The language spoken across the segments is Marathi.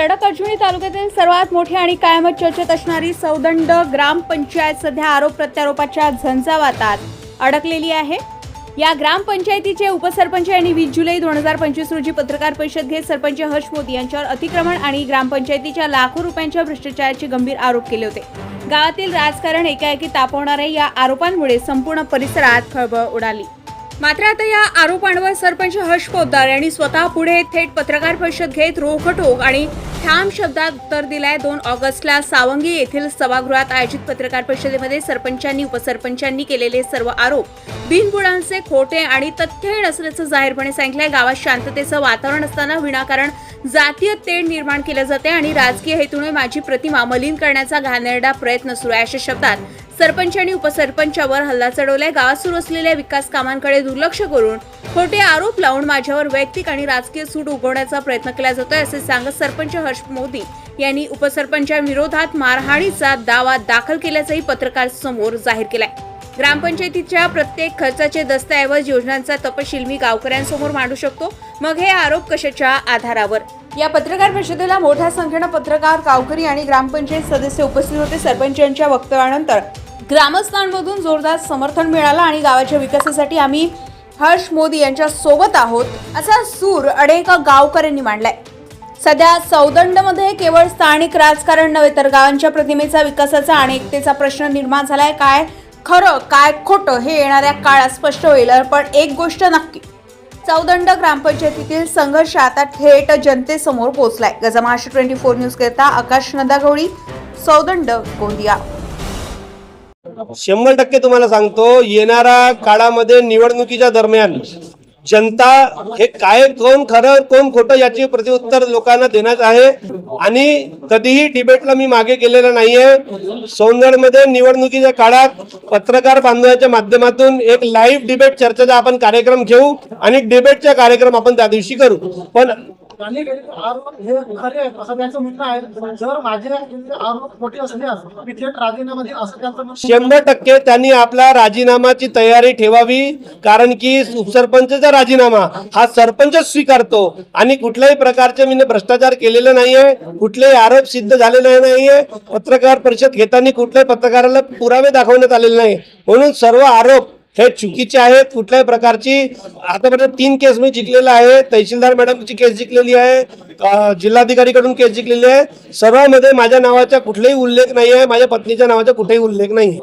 तडक अजूनी तालुक्यातील सर्वात मोठी आणि कायमच चर्चेत असणारी सौदंड ग्रामपंचायत सध्या आरोप प्रत्यारोपाच्या झंझावातात अडकलेली आहे. या ग्रामपंचायतीचे उपसरपंच यांनी वीस जुलै दोन हजार पंचवीस रोजी पत्रकार परिषद घेत सरपंच हर्ष मोदी यांच्यावर अतिक्रमण आणि ग्रामपंचायतीच्या लाखो रुपयांच्या भ्रष्टाचाराचे गंभीर आरोप केले होते. गावातील राजकारण एकाएकी तापवणाऱ्या या आरोपांमुळे संपूर्ण परिसरात खळबळ उडाली. मात्र आता या आरोपांवर सरपंच हर्ष पोद्दार यांनी स्वतः पुढे थेट पत्रकार परिषद घेत रोखठोक आणि ठाम शब्दात उत्तर दिलाय. दोन ऑगस्टला सावंगी येथील सभागृहात आयोजित पत्रकार परिषदेमध्ये सरपंचांनी उपसरपंचांनी केलेले सर्व आरोप बिनबुडांचे खोटे आणि तथ्यहीन असल्याचं जाहीरपणे सांगितलंय. गावात शांततेचं वातावरण असताना विनाकारण जातीय तेढ निर्माण केलं जाते आणि राजकीय हेतूने माझी प्रतिमा मलिन करण्याचा घाणेरडा प्रयत्न सुरू आहे अशा शब्दात सरपंच आणि उपसरपंचावर हल्ला चढवलाय. गावात सुरू असलेल्या विकास कामांकडे दुर्लक्ष करून खोटे आरोप लावून माझ्यावर वैयक्तिक आणि राजकीय सूट उगवण्याचा प्रयत्न केला जातोय असे सांगत सरपंच हर्ष मोदी यांनी उपसरपंचाविरोधात मारहाणीचा दावा दाखल केल्याचंही पत्रकार समोर जाहीर केलाय. ग्रामपंचायतीच्या प्रत्येक खर्चाचे दस्तऐवज योजनांचा तपशील मी गावकऱ्यांसमोर मांडू शकतो. मग हे आरोप कशाच्या आधारावर? या पत्रकार परिषदेला मोठ्या संख्येनं पत्रकार गावकरी आणि ग्रामपंचायत सदस्य उपस्थित होते. सरपंचांच्या वक्तव्यानंतर ग्रामस्थांमधून जोरदार समर्थन मिळालं आणि गावाच्या विकासासाठी आम्ही हर्ष मोदी यांच्या सोबत आहोत असा सूर अनेक गावकऱ्यांनी मांडलाय. सध्या सौदंडमध्ये केवळ स्थानिक राजकारण नव्हे तर गावांच्या प्रतिमेचा विकासाचा आणि एकतेचा प्रश्न निर्माण झालाय. काय खरं काय खोटं हे येणाऱ्या काळात स्पष्ट होईल पण एक गोष्ट नक्की. चौदंड ग्रामपंचायतीतील संघर्ष आता थेट जनतेसमोर पोहोचलाय. गजा महाराष्ट्र ट्वेंटी फोर न्यूज करता आकाश नदागौडी सौदंड गोंदिया. शंभर टक्के तुम्हाला सांगतो येणाऱ्या काळामध्ये निवडणुकीच्या दरम्यान जनता हे काय कोण खरं कोण खोटं याचे प्रत्युत्तर लोकांना देण्यात आहे. आणि कधीही डिबेटला मी मागे गेलेलं नाहीये. सौंदर्यमध्ये निवडणुकीच्या काळात पत्रकार बांधवाच्या माध्यमातून एक लाईव्ह डिबेट चर्चेचा आपण कार्यक्रम घेऊ आणि डिबेटचा कार्यक्रम आपण त्या दिवशी करू. पण त्यांनी केलेले आरोप हे खरे आहेत. असं त्यांचं म्हणणं आहे. जर माझे केलेले आरोप खोटे असल्यास मी थेट राजीनामा देईन असं त्यांचं म्हणणं शंभर टक्के त्यांनी आपला राजीनामाची तयारी ठेवावी. कारण की उपसरपंचचा राजीनामा. हा सरपंच स्वीकारतो. आणि कुठल्याही प्रकारचे मी भ्रष्टाचार केलेला नाहीये कुठलेही आरोप सिद्ध झालेले नाहीये पत्रकार परिषद घेताना कुठल्याही पत्रकाराला पुरावे दाखवण्यात आलेले नाही. म्हणून सर्व आरोप हे चुकीचे आहेत. कुठल्याही प्रकारची आतापर्यंत तीन केस मी जिंकलेला आहे. तहसीलदार मॅडमची केस जिंकलेली आहे. जिल्हाधिकारीकडून केस जिंकलेली आहे. सर्वांमध्ये माझ्या नावाचा कुठलाही उल्लेख नाही आहे माझ्या पत्नीच्या नावाचा कुठेही उल्लेख नाही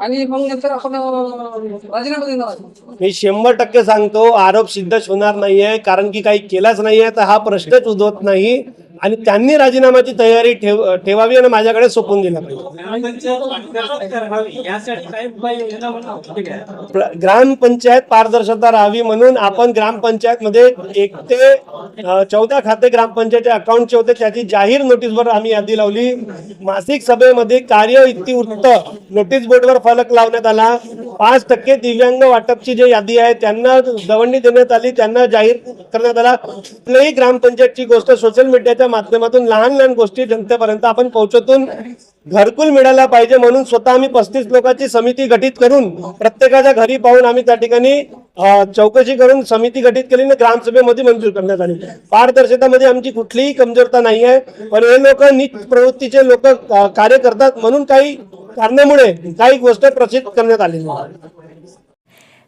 आणि मग नंतर आपण राजीनामा देणार मी शंभर टक्के सांगतो आरोप सिद्धच होणार नाहीये कारण की काही केलाच नाहीये तर हा प्रश्नच उद्भवत नाही. आणि त्यांनी राजीनामाची तयारी ठेव ठेवावी आणि माझ्याकडे सोपून दिला पाहिजे. ग्रामपंचायत पारदर्शकता राहावी म्हणून आपण ग्रामपंचायत मध्ये एक ते चौदा खाते ग्रामपंचायतचे अकाउंटचे होते त्याची जाहीर नोटीसवर आम्ही यादी लावली. मासिक सभेमध्ये कार्य इतिवृत्त नोटीस बोर्डवर फलक लावण्यात आला. पाच टक्के दिव्यांग वाटपची जी यादी आहे त्यांना दवंडी देण्यात आली त्यांना जाहीर करण्यात आला. कुठल्याही ग्रामपंचायतची गोष्ट सोशल मीडियाच्या माध्यमातून लहान लहान गोष्टी जनतेपर्यंत आपण पोहोचवतून घरकुल मिळायला पाहिजे म्हणून स्वतः आम्ही पस्तीस लोकांची समिती गठीत करून प्रत्येकाच्या घरी पाहून आम्ही त्या ठिकाणी चौकशी करून समिती गठीत केली आणि ग्रामसभेमध्ये मंजूर करण्यात आली. पारदर्शकतामध्ये आमची कुठलीही कमजोरता नाही आहे पण हे लोक नीट प्रवृत्तीचे लोक कार्य करतात म्हणून काही कारणामुळे काही गोष्ट प्रसिद्ध करण्यात आलेली आहे